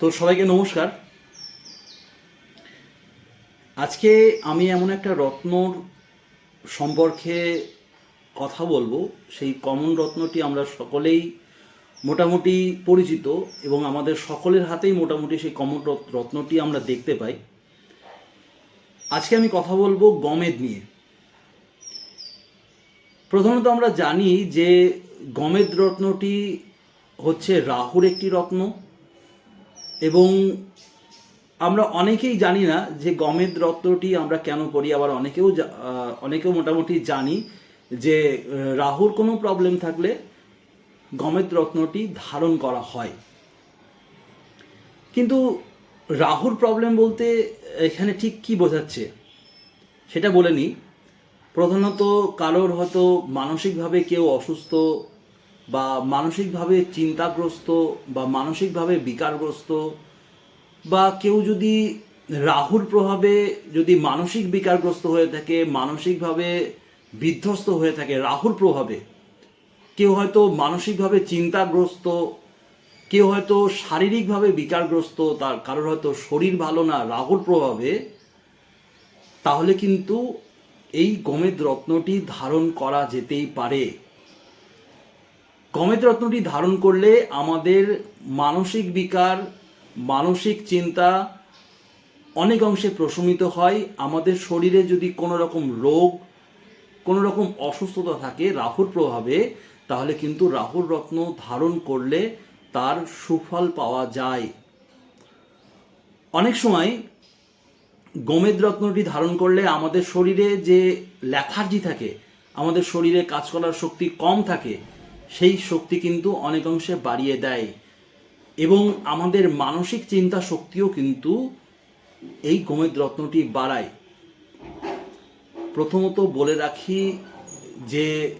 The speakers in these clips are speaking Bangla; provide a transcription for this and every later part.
তো সবাইকে নমস্কার। আজকে আমি এমন একটা রত্নর সম্পর্কে কথা বলব। সেই কমন রত্নটি আমরা সকলেই মোটামুটি পরিচিত এবং আমাদের সকলের হাতেই মোটামুটি সেই কমন রত্নটি আমরা দেখতে পাই। আজকে আমি কথা বলব গমেদ নিয়ে। প্রথমত আমরা জানি যে গমেদ রত্নটি হচ্ছে রাহুর একটি রত্ন। এবং আমরা অনেকেই জানি না যে গমের রত্নটি আমরা কেন করি, আবার অনেকেও অনেকেও মোটামুটি জানি যে রাহুর কোনো প্রবলেম থাকলে গমের রত্নটি ধারণ করা হয়। কিন্তু রাহুর প্রবলেম বলতে এখানে ঠিক কি বোঝাচ্ছে? সেটা বলে নিই। প্রধানত কারোর হয়তো মানসিকভাবে কেউ অসুস্থ বা মানসিকভাবে চিন্তাগ্রস্ত বা মানসিকভাবে বিকারগ্রস্ত বা কেউ যদি রাহুর প্রভাবে যদি মানসিক বিকারগ্রস্ত হয়ে থাকে, মানসিকভাবে বিধ্বস্ত হয়ে থাকে, রাহুর প্রভাবে, কেউ হয়তো মানসিকভাবে চিন্তাগ্রস্ত, কেউ হয়তো শারীরিকভাবে বিকারগ্রস্ত, তার কারোর হয়তো শরীর ভালো না, রাহুর প্রভাবে, তাহলে কিন্তু এই গমেদ রত্নটি ধারণ করা যেতেই পারে। গমেদ রত্নটি ধারণ করলে আমাদের মানসিক বিকার, মানসিক চিন্তা অনেক অংশে প্রশমিত হয়। আমাদের শরীরে যদি কোনো রকম রোগ কোনো রকম অসুস্থতা থাকে, রাহুর প্রভাবে, তাহলে কিন্তু রাহুর রত্ন ধারণ করলে তার সুফল পাওয়া যায়। অনেক সময় গোমেদ রত্নটি ধারণ করলে আমাদের শরীরে যে ল্যাথার্জি থাকে, আমাদের শরীরে কাজ করার শক্তি কম থাকে সেই শক্তি কিন্তু অনেকাংশে বাড়িয়ে দেয়। এবং আমাদের মানসিক চিন্তা শক্তিও কিন্তু এই গোমেদ রত্নটি বাড়ায়। প্রথমত বলে রাখি যে,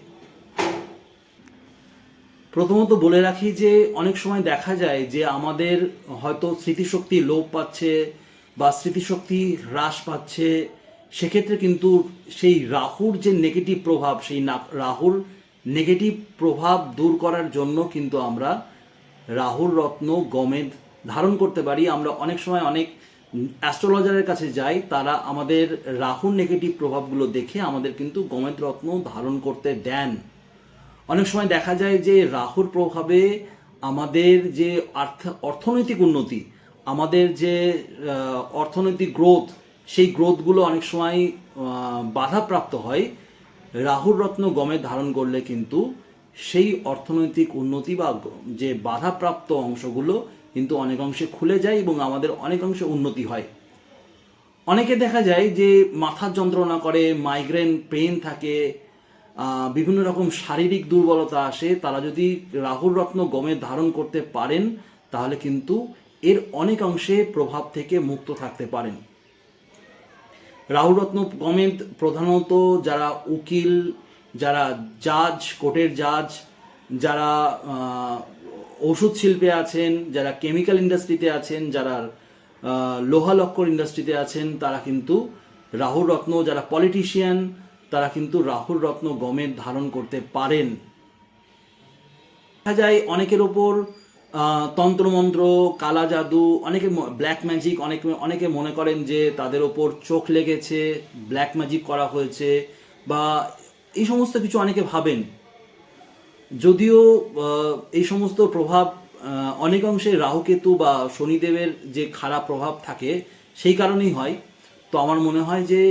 প্রথমত বলে রাখি যে, অনেক সময় দেখা যায় যে আমাদের হয়তো স্মৃতিশক্তি লোপ পাচ্ছে বা স্মৃতিশক্তি হ্রাস পাচ্ছে। সেক্ষেত্রে কিন্তু সেই রাহুর যে নেগেটিভ প্রভাব, সেই রাহুর নেগেটিভ প্রভাব দূর করার জন্য কিন্তু আমরা রাহুর রত্ন, গমেদ ধারণ করতে পারি। আমরা অনেক সময় অনেক অ্যাস্ট্রোলজারের কাছে যাই, তারা আমাদের রাহুর নেগেটিভ প্রভাবগুলো দেখে আমাদের কিন্তু গমেদ, রত্ন ধারণ করতে দেন। অনেক সময় দেখা যায় যে রাহুর প্রভাবে আমাদের যে অর্থনৈতিক উন্নতি, আমাদের যে অর্থনৈতিক গ্রোথ সেই গ্রোথগুলো অনেক সময় বাধাপ্রাপ্ত হয়। রাহুর রত্ন গমে ধারণ করলে কিন্তু সেই অর্থনৈতিক উন্নতি বা যে বাধাপ্রাপ্ত অংশগুলো কিন্তু অনেক অংশে খুলে যায় এবং আমাদের অনেক অংশে উন্নতি হয়। অনেকে দেখা যায় যে মাথার যন্ত্রণা করে মাইগ্রেন পেন থাকে বিভিন্ন রকম শারীরিক দুর্বলতা আসে। তারা যদি রাহুল রত্ন গমে ধারণ করতে পারেন, তাহলে কিন্তু এর অনেক অংশে প্রভাব থেকে মুক্ত থাকতে পারেন। রাহুল রত্ন গমেদ প্রধানত যারা উকিল, যারা জাজ কোর্টের জাজ যারা ওষুধ শিল্পে আছেন, যারা কেমিক্যাল ইন্ডাস্ট্রিতে আছেন, যারা লোহা লক্কর ইন্ডাস্ট্রিতে আছেন, তারা কিন্তু রাহুল রত্ন যারা পলিটিশিয়ান তারা কিন্তু রাহুল রত্ন গমেদ ধারণ করতে পারেন। দেখা যায় অনেকের ওপর তন্ত্রমন্ত্র, কালা জাদু, অনেকে ব্ল্যাক ম্যাজিক অনেকে অনেকে মনে করেন যে তাদের ওপর চোখ লেগেছে ব্ল্যাক ম্যাজিক করা হয়েছে, বা এই সমস্ত কিছু অনেকে ভাবেন। যদিও এই সমস্ত প্রভাব অনেক অংশে রাহুকেতু বা শনিদেবের যে খারাপ প্রভাব থাকে, সেই কারণেই হয়। তো আমার মনে হয় যে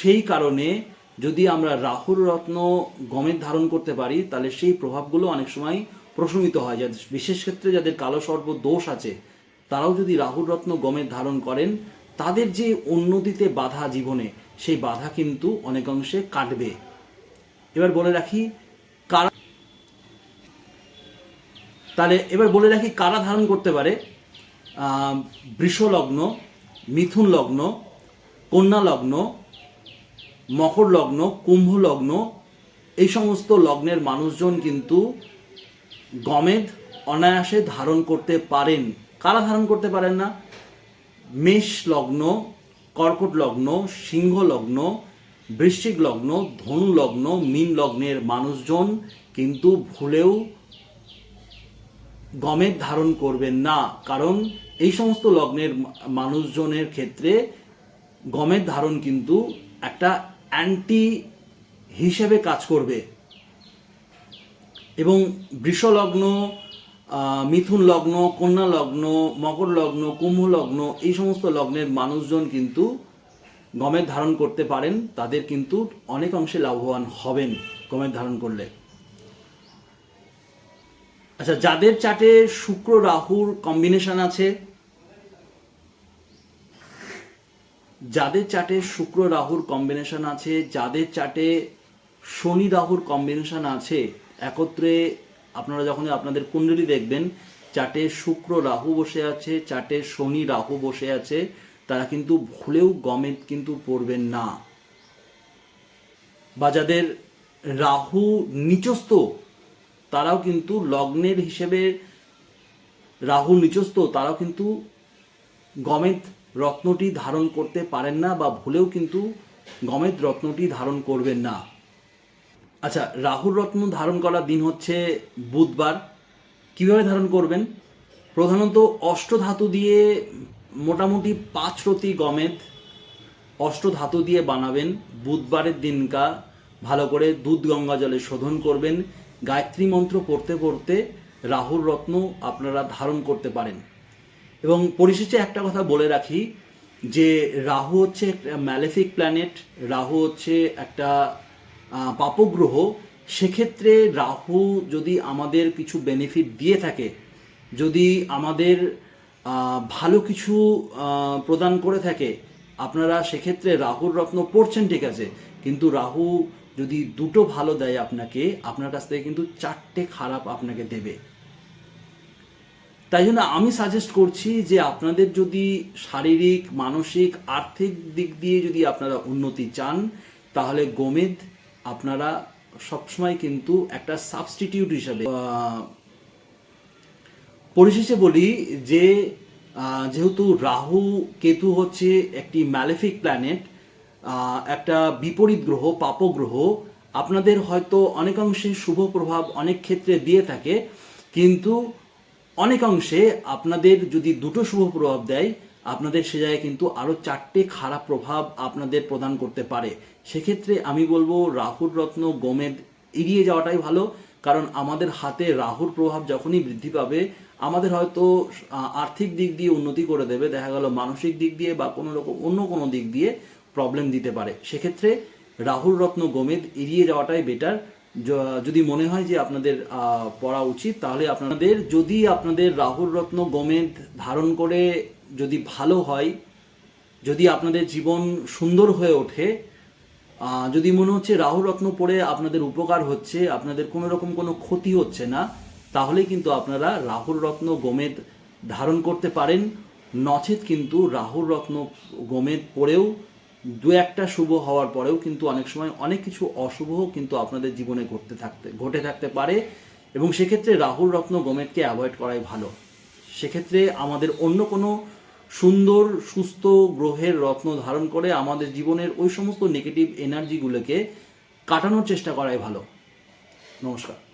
সেই কারণে যদি আমরা রাহুর রত্ন গমের ধারণ করতে পারি, তাহলে সেই প্রভাবগুলো অনেক সময় প্রশমিত হয়। যাদের বিশেষ ক্ষেত্রে যাদের কালো সর্প দোষ আছে, তারাও যদি রাহুর রত্ন গমের ধারণ করেন, তাদের যে উন্নতিতে বাধা জীবনে, সেই বাধা কিন্তু অনেকাংশে কাটবে। এবার বলে রাখি, কারা তাহলে এবার বলে রাখি কারা ধারণ করতে পারে? বৃষ লগ্ন, মিথুন লগ্ন, কন্যা লগ্ন, মকর লগ্ন, কুম্ভ লগ্ন, এই সমস্ত লগ্নের মানুষজন কিন্তু গমেদ অনায়াসে ধারণ করতে পারেন। কারা ধারণ করতে পারেন না? মেষ লগ্ন, কর্কট লগ্ন, সিংহ লগ্ন, বৃশ্চিক লগ্ন, ধনু লগ্ন, মীন লগ্নের মানুষজন কিন্তু ভুলেও গমের ধারণ করবেন না। কারণ এই সমস্ত লগ্নের মানুষজনের ক্ষেত্রে গমের ধারণ কিন্তু একটা অ্যান্টি হিসেবে কাজ করবে। এবং বৃষলগ্ন মিথুন লগ্ন কন্যা লগ্ন মকর লগ্ন কুম্ভ লগ্ন এই সমস্ত লগ্নের মানুষজন কিন্তু গমের ধারণ করতে পারেন। তাদের কিন্তু অনেক অংশে লাভবান হবেন গমের ধারণ করলে। আচ্ছা যাদের চাটে শুক্র, রাহুর কম্বিনেশন আছে, যাদের চাটে শুক্র, রাহুর কম্বিনেশন আছে, যাদের চাটে শনি, রাহুর কম্বিনেশন আছে একত্রে আপনারা যখন আপনাদের কুণ্ডলী দেখবেন, চাটে শুক্র রাহু বসে আছে, চাটে শনি রাহু বসে আছে, তারা কিন্তু ভুলেও গমে কিন্তু পড়বেন না। বা যাদের রাহু নিচস্থ, তারাও কিন্তু লগ্নের হিসেবে রাহু নিচস্থ, তারাও কিন্তু গমেদ রত্নটি ধারণ করতে পারেন না বা ভুলেও কিন্তু গমেদ রত্নটি ধারণ করবেন না। আচ্ছা রাহুর রত্ন ধারণ করার দিন হচ্ছে বুধবার। কীভাবে ধারণ করবেন? প্রধানত অষ্টধাতু দিয়ে মোটামুটি পাঁচ রতি গমেদ অষ্টধাতু দিয়ে বানাবেন। বুধবারের দিনকা ভালো করে দুধ গঙ্গা জলে শোধন করবেন। গায়ত্রী মন্ত্র পড়তে পড়তে রাহুর রত্ন আপনারা ধারণ করতে পারেন। এবং পরিশেষে একটা কথা বলে রাখি যে, রাহু হচ্ছে একটা ম্যালেফিক প্ল্যানেট। রাহু হচ্ছে একটা পাপগ্রহ, সেক্ষেত্রে রাহু যদি আমাদের কিছু বেনিফিট দিয়ে থাকে, যদি আমাদের ভালো কিছু প্রদান করে থাকে, আপনারা সেক্ষেত্রে রাহুর রত্ন পড়ছেন ঠিক আছে, কিন্তু রাহু যদি দুটো ভালো দেয় আপনাকে, আপনার কাছ থেকে কিন্তু চারটে খারাপ আপনাকে দেবে। তাই জন্য আমি সাজেস্ট করছি যে আপনাদের যদি শারীরিক, মানসিক, আর্থিক দিক দিয়ে যদি আপনারা উন্নতি চান, তাহলে গোমেদ আপনারা সবসময় কিন্তু একটা সাবস্টিটিউট হিসাবে পরিশেষে বলি যে যেহেতু রাহু কেতু হচ্ছে একটি ম্যালেফিক প্ল্যানেট একটা বিপরীত গ্রহ, পাপগ্রহ, আপনাদের হয়তো অনেকাংশে শুভ প্রভাব অনেক ক্ষেত্রে দিয়ে থাকে, কিন্তু অনেকাংশে আপনাদের যদি দুটো শুভ প্রভাব দেয় আপনাদের সে জায়গায় কিন্তু আরও চারটে খারাপ প্রভাব আপনাদের প্রদান করতে পারে। সেক্ষেত্রে আমি বলব রাহুর রত্ন গোমেদ এড়িয়ে যাওয়াটাই ভালো, কারণ আমাদের হাতে রাহুর প্রভাব যখনই বৃদ্ধি পাবে, আমাদের হয়তো আর্থিক দিক দিয়ে উন্নতি করে দেবে, দেখা গেল মানসিক দিক দিয়ে বা কোনো রকম অন্য কোনো দিক দিয়ে প্রবলেম দিতে পারে। সেক্ষেত্রে রাহুল রত্ন গোমেদ এড়িয়ে যাওয়াটাই বেটার যদি মনে হয় যে আপনাদের পড়া উচিত, তাহলে আপনাদের, যদি আপনাদের রাহুল রত্ন গোমেদ ধারণ করে যদি ভালো হয়, যদি আপনাদের জীবন সুন্দর হয়ে ওঠে যদি মনে হচ্ছে রাহু রত্ন পড়ে আপনাদের উপকার হচ্ছে, আপনাদের কোনো রকম কোনো ক্ষতি হচ্ছে না, তাহলে কিন্তু আপনারা রাহুর রত্ন গোমেদ ধারণ করতে পারেন। নচেত কিন্তু রাহুর রত্ন গোমেদ পড়েও দু একটা শুভ হওয়ার পরেও কিন্তু অনেক সময় অনেক কিছু অশুভও কিন্তু আপনাদের জীবনে ঘটতে থাকতে, ঘটে থাকতে পারে এবং সেক্ষেত্রে রাহুল রত্ন গোমেদকে অ্যাভয়েড করাই ভালো। সেক্ষেত্রে আমাদের অন্য কোনো সুন্দর, সুস্থ গ্রহের রত্ন ধারণ করে আমাদের জীবনের ওই সমস্ত নেগেটিভ এনার্জিগুলোকে কাটানোর চেষ্টা করাই ভালো। নমস্কার।